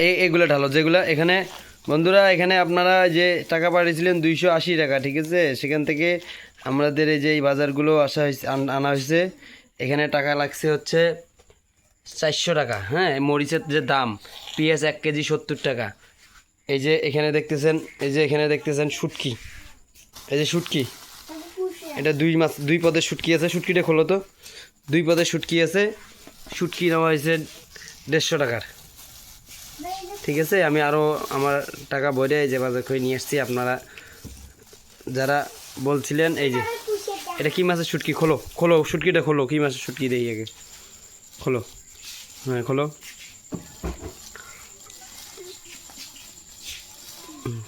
এই এগুলো ঢালো, যেগুলো এখানে, বন্ধুরা এখানে আপনারা যে টাকা পাঠিয়েছিলেন দুইশো আশি টাকা, ঠিক আছে? সেখান থেকে আমাদের এই যে এই বাজারগুলো আসা হয়েছে আনা হয়েছে এখানে টাকা লাগছে হচ্ছে চারশো টাকা হ্যাঁ? মরিচের যে দাম, পেঁয়াজ এক কেজি সত্তর টাকা। এই যে এখানে দেখতেছেন, এই যে এখানে দেখতেছেন শুটকি। এই যে শুটকি, এটা দুই মাছ, দুই পদের শুটকি আছে। শুটকিটা খোলো তো। দুই পদের শুটকি আছে। শুটকি নেওয়া হয়েছে দেড়শো টাকার। ঠিক আছে, আমি আরও আমার টাকা বইরে যে বাজার করে নিয়ে এসেছি আপনারা যারা বলছিলেন, এই যে, এটা কি মাছের শুটকি? খোলো খোলো, শুটকিটা খোলো, কি মাছের শুটকি দেই আগে? খোলো হ্যাঁ খোলো।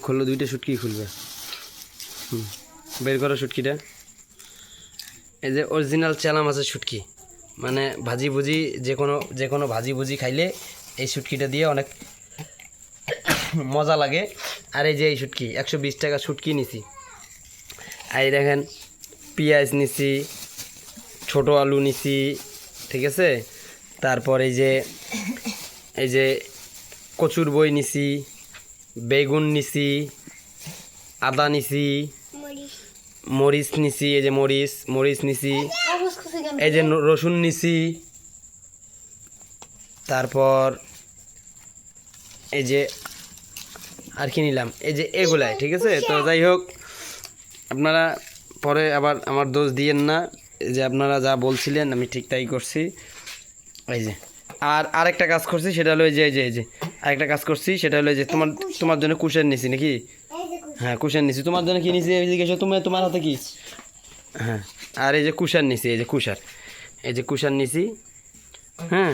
খোলো, দুইটা শুটকি খুলবে। হুম, বের করো শুটকিটা। এই যে অরিজিনাল চেলা মাছের শুটকি মানে ভাজি ভুজি যে কোনো যে কোনো ভাজি ভুজি খাইলে এই শুটকিটা দিয়ে অনেক মজা লাগে। আর এই যে এই শুটকি একশো বিশ টাকা শুটকি নিছি। আর এই দেখেন পেঁয়াজ নিছি ছোট আলু নিছি ঠিক আছে? তারপর এই যে এই যে কচুর বই নিছি বেগুন নিছি আদা নিছি মরিচ। নিছি এই যে মরিচ মরিচ নিছি এই যে রসুন নিছি তারপর এই যে আর কি নিলাম? এই যে এগুলাই ঠিক আছে? তো যাই হোক আপনারা পরে আবার আমার দোষ দিয়েন না। এই যে আপনারা যা বলছিলেন আমি ঠিক তাই করছি। এই যে আর আরেকটা কাজ করছি সেটা হলো এই যে এই যে এই যে আরেকটা কাজ করছি সেটা হলো যে তোমার তোমার জন্য কুশের নিছি নাকি? হ্যাঁ কুশার নিছি। তোমার জন্য কি নিছি? এসো তুমি তোমার হাতে কি? হ্যাঁ আর এই যে কুশার নিছি এই যে কুশার। এই যে কুশার নিছি হ্যাঁ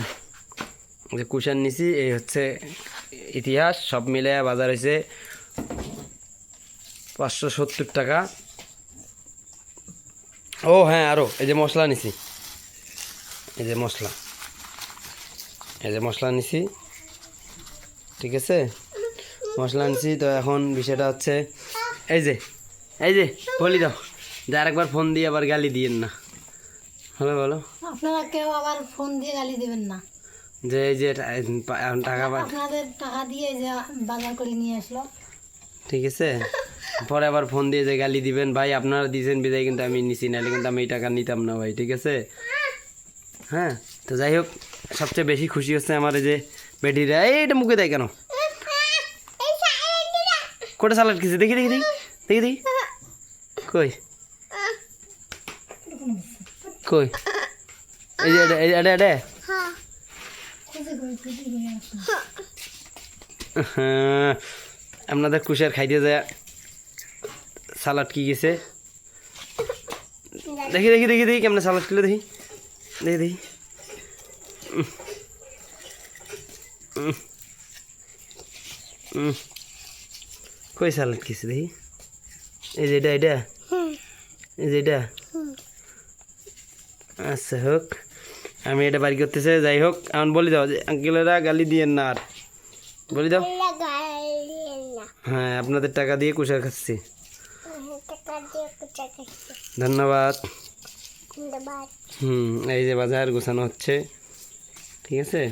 এই যে কুশার নিছি এই হচ্ছে ইতিহাস সব মিলে বাজার হয়েছে পাঁচশো সত্তর টাকা। ও হ্যাঁ আরও এই যে মশলা নিছি। এই যে মশলা। এই যে মশলা নিছি। ঠিক আছে? মশলা নিছি, তো এখন বিষয়টা হচ্ছে, এই যে এই যে, বলি দাও। যে আরেকবার ফোন দিয়ে আবার গালি দিয়েন না। হলো বলো? আপনারা কেউ আবার ফোন দিয়ে গালি দিবেন না। যে এই যে এখন টাকা আপনাদের টাকা দিয়ে যে বাজার করে নিয়ে আসলো। ঠিক আছে? পরে আবার ফোন দিয়ে যে গালি দিবেন ভাই আপনারা দিয়েছেন বিদায় কিন্তু আমি নিছি নাহলে কিন্তু আমি এই টাকা নিতাম না ভাই ঠিক আছে? হ্যাঁ? তো যাই হোক সবচেয়ে বেশি খুশি হচ্ছে আমার এই যে বেটিরা। এই এটা মুখে দেয় কেন? কোটা সালাড কিছু দেখি দেখি দেখি দেখি দেখি। কই? কই? এই যে এটা, এই যে এটা এটা? হ্যাঁ, আপনাদের কুশের খাইতে যায় সালাড কি গেছে? দেখি দেখি দেখি দেখি কেমন সালাড কিলো দেখি। দেখি দেখি। কই সালাড কিছে দেখি। এই যে এটা এটা। এই যে এটা। আচ্ছা হোক। আমি এটা বাড়ি করতেছে যাই হোক এখন বলে দাও যে আঙ্কেলেরা গালি দিয়েন না আর। বলে দাও। হ্যাঁ আপনাদের টাকা দিয়ে কুশার খাচ্ছি। ধন্যবাদ। হুম এই যে বাজার গোছানো হচ্ছে। ঠিক আছে?